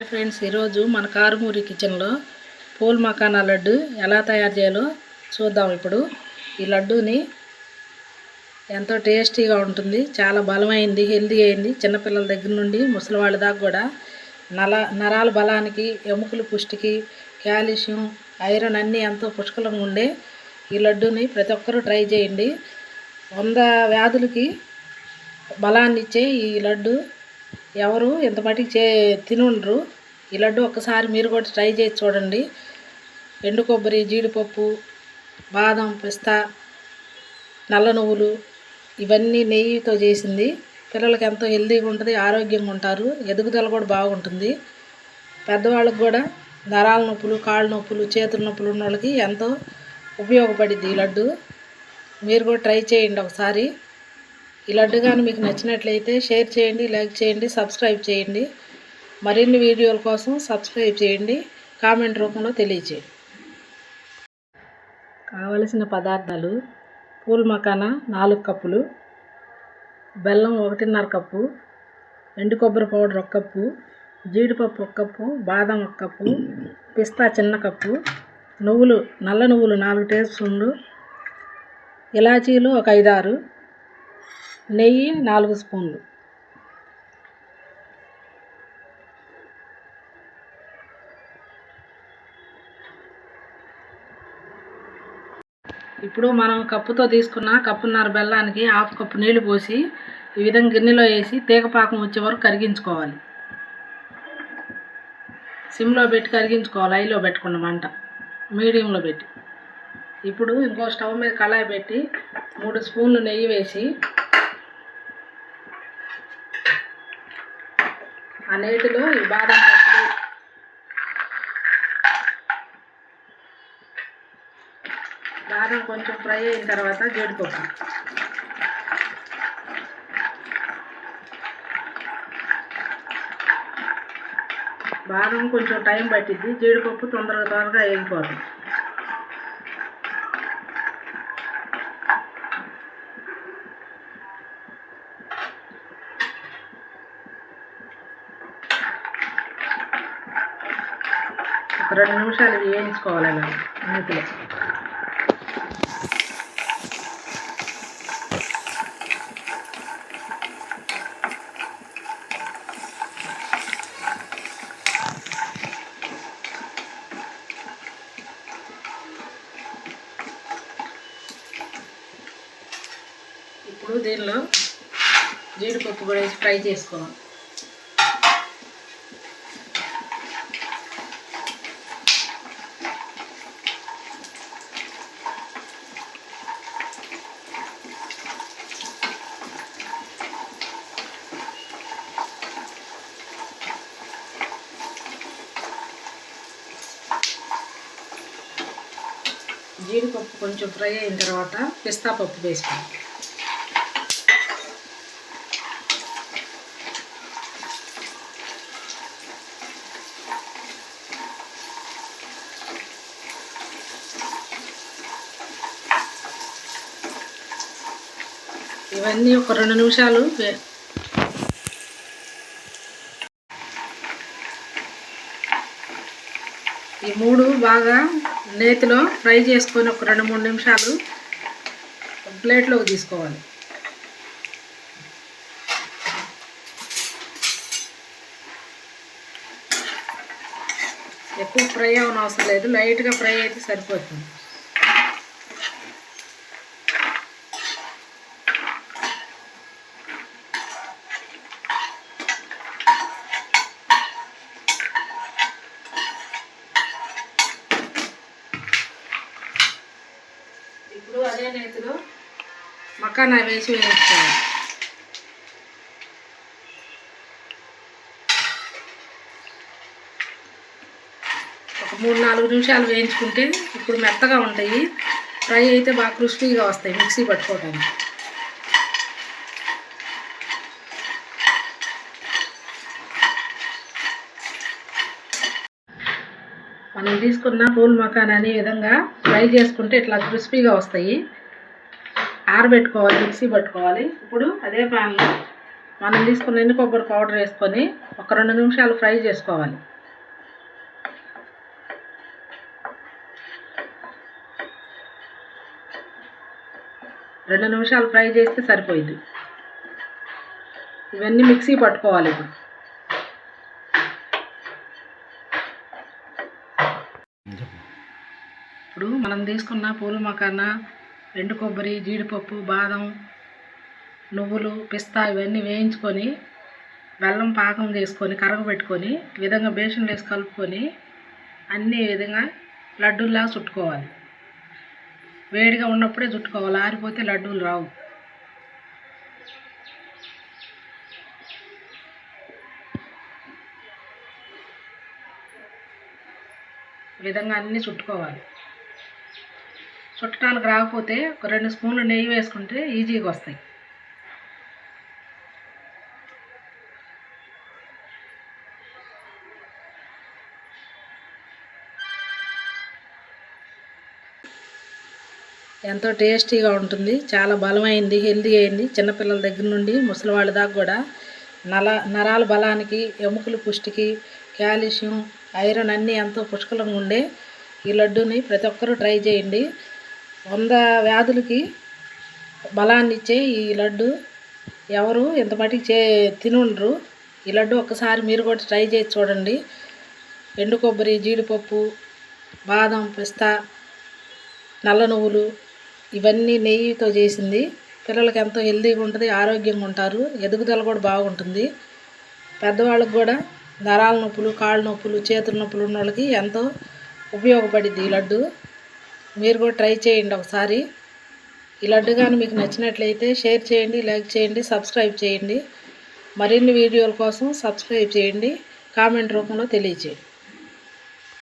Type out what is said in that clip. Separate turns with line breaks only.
Friends ఈరోజు మన కారుమూరి కిచెన్లో పూల్ మకానా లడ్డు ఎలా తయారు చేయాలో చూద్దాం ఇప్పుడు. ఈ లడ్డూని ఎంతో టేస్టీగా ఉంటుంది చాలా బలమైంది హెల్దీ అయింది. చిన్నపిల్లల దగ్గర నుండి ముసలి వాళ్ళ దాకా కూడా నల నరాల బలానికి ఎముకల పుష్టికి కాల్షియం ఐరన్ అన్నీ ఎంతో పుష్కలంగా ఉండే ఈ లడ్డూని ప్రతి ఒక్కరూ ట్రై చేయండి. వంద వ్యాధులకి బలాన్ని ఇచ్చే ఈ లడ్డు ఎవరు ఇంత మటుకు చే తినుండ్రు. ఈ లడ్డు ఒక్కసారి మీరు కూడా ట్రై చేసి చూడండి. ఎండు కొబ్బరి జీడిపప్పు బాదం పిస్తా నల్ల నువ్వులు ఇవన్నీ నెయ్యితో చేసింది. పిల్లలకి ఎంతో హెల్తీగా ఉంటుంది ఆరోగ్యంగా ఉంటారు. ఎదుగుదల కూడా బాగుంటుంది. పెద్దవాళ్ళకి కూడా నరాల నొప్పులు కాళ్ళ నొప్పులు చేతుల నొప్పులు ఉన్న వాళ్ళకి ఎంతో ఉపయోగపడింది ఈ లడ్డు. మీరు కూడా ట్రై చేయండి ఒకసారి. ఈ లడ్డు కానీ మీకు నచ్చినట్లయితే షేర్ చేయండి లైక్ చేయండి సబ్స్క్రైబ్ చేయండి. మరిన్ని వీడియోల కోసం సబ్స్క్రైబ్ చేయండి. కామెంట్ రూపంలో తెలియచేయండి. కావలసిన పదార్థాలు పూల్ మకానా నాలుగు కప్పులు బెల్లం ఒకటిన్నర కప్పు ఎండు కొబ్బరి పౌడర్ ఒక కప్పు జీడిపప్పు ఒక కప్పు బాదం ఒక కప్పు పిస్తా చిన్న కప్పు నువ్వులు నల్ల నువ్వులు నాలుగు టేబుల్ స్పూన్లు ఇలాచీలు ఒక ఐదారు నెయ్యి నాలుగు స్పూన్లు. ఇప్పుడు మనం కప్పుతో తీసుకున్న కప్పున్నర బెల్లానికి హాఫ్ కప్పు నీళ్ళు పోసి ఈ విధంగా గిన్నెలో వేసి తీగపాకం వచ్చే వరకు కరిగించుకోవాలి. సిమ్లో పెట్టి కరిగించుకోవాలి ఐలో పెట్టుకున్న మంట మీడియంలో పెట్టి. ఇప్పుడు ఇంకో స్టవ్ మీద కళాయి పెట్టి మూడు స్పూన్లు నెయ్యి వేసి ఆ నేతిలో ఈ బాదం పప్పులు బాదం కొంచెం ఫ్రై అయిన తర్వాత జీడిపప్పు బాదం కొంచెం టైం పట్టిద్ది జీడిపప్పు తొందరగా త్వరగా వేగిపోతుంది రెండు నిమిషాలు వేయించుకోవాలి అలా నేతిలో ఇప్పుడు దీనిలో జీడిపప్పు కూడా వేసి ఫ్రై చేసుకోవాలి. జీడిపప్పు కొంచెం ఫ్రై అయిన తర్వాత పిస్తా పప్పు వేసుకోండి ఇవన్నీ ఒక రెండు నిమిషాలు ఈ మూడు బాగా నేతిలో ఫ్రై చేసుకొని ఒక రెండు మూడు నిమిషాలు ప్లేట్లోకి తీసుకోవాలి. ఎక్కువ ఫ్రై అవ్వని అవసరం లేదు. లైట్గా ఫ్రై అయితే సరిపోతుంది ఇప్పుడు అదే నేతిలో పక్కన వేసి వేయించుకోవాలి ఒక మూడు నాలుగు నిమిషాలు వేయించుకుంటే ఇప్పుడు మెత్తగా ఉంటాయి. ఫ్రై అయితే బాగా క్రిస్పీగా వస్తాయి మిక్సీ పట్టుకోవడానికి మనం తీసుకున్న పూల్ మకాన్ అనే విధంగా ఫ్రై చేసుకుంటే ఇట్లా క్రిస్పీగా వస్తాయి. ఆరబెట్టుకోవాలి మిక్సీ పట్టుకోవాలి. ఇప్పుడు అదే ప్యాన్లో మనం తీసుకున్న ఎండు కొబ్బరి పౌడర్ వేసుకొని ఒక రెండు నిమిషాలు ఫ్రై చేసుకోవాలి. రెండు నిమిషాలు ఫ్రై చేస్తే సరిపోయింది. ఇవన్నీ మిక్సీ పట్టుకోవాలి ఇప్పుడు. ఇప్పుడు మనం తీసుకున్న పూల మకాన ఎండు కొబ్బరి జీడిపప్పు బాదం నువ్వులు పిస్తా ఇవన్నీ వేయించుకొని బెల్లం పాకం చేసుకొని కరగబెట్టుకొని ఈ విధంగా బేషన్లు వేసి కలుపుకొని అన్నీ విధంగా లడ్డూల్లా చుట్టుకోవాలి. వేడిగా ఉన్నప్పుడే చుట్టుకోవాలి. ఆరిపోతే లడ్డూలు రావు. విధంగా అన్నీ చుట్టుకోవాలి. చుట్టడానికి రాకపోతే ఒక రెండు స్పూన్లు నెయ్యి వేసుకుంటే ఈజీగా వస్తాయి. ఎంతో టేస్టీగా ఉంటుంది చాలా బలమైంది హెల్దీ అయింది. చిన్నపిల్లల దగ్గర నుండి ముసలి వాళ్ళ దాకా కూడా నల నరాల బలానికి ఎముకల పుష్టికి కాల్షియం ఐరన్ అన్నీ ఎంతో పుష్కలంగా ఉండే ఈ లడ్డూని ప్రతి ఒక్కరూ ట్రై చేయండి. వంద వ్యాధులకి బలాన్ని ఇచ్చే ఈ లడ్డు ఎవరు ఇంత మటుకు చే తినుండ్రు. ఈ లడ్డు ఒక్కసారి మీరు కూడా ట్రై చేసి చూడండి. ఎండు కొబ్బరి జీడిపప్పు బాదం పిస్తా నల్ల నువ్వులు ఇవన్నీ నెయ్యితో చేసింది. పిల్లలకి ఎంతో హెల్తీగా ఉంటుంది ఆరోగ్యంగా ఉంటారు. ఎదుగుదల కూడా బాగుంటుంది. పెద్దవాళ్ళకి కూడా నరాల నొప్పులు కాళ్ళ నొప్పులు చేతుల నొప్పులు ఉన్న వాళ్ళకి ఎంతో ఉపయోగపడింది ఈ లడ్డు. మీరు కూడా ట్రై చేయండి ఒకసారి. ఈ లడ్డు కానీ మీకు నచ్చినట్లయితే షేర్ చేయండి లైక్ చేయండి సబ్స్క్రైబ్ చేయండి. మరిన్ని వీడియోల కోసం సబ్స్క్రైబ్ చేయండి. కామెంట్ రూపంలో తెలియజేయండి.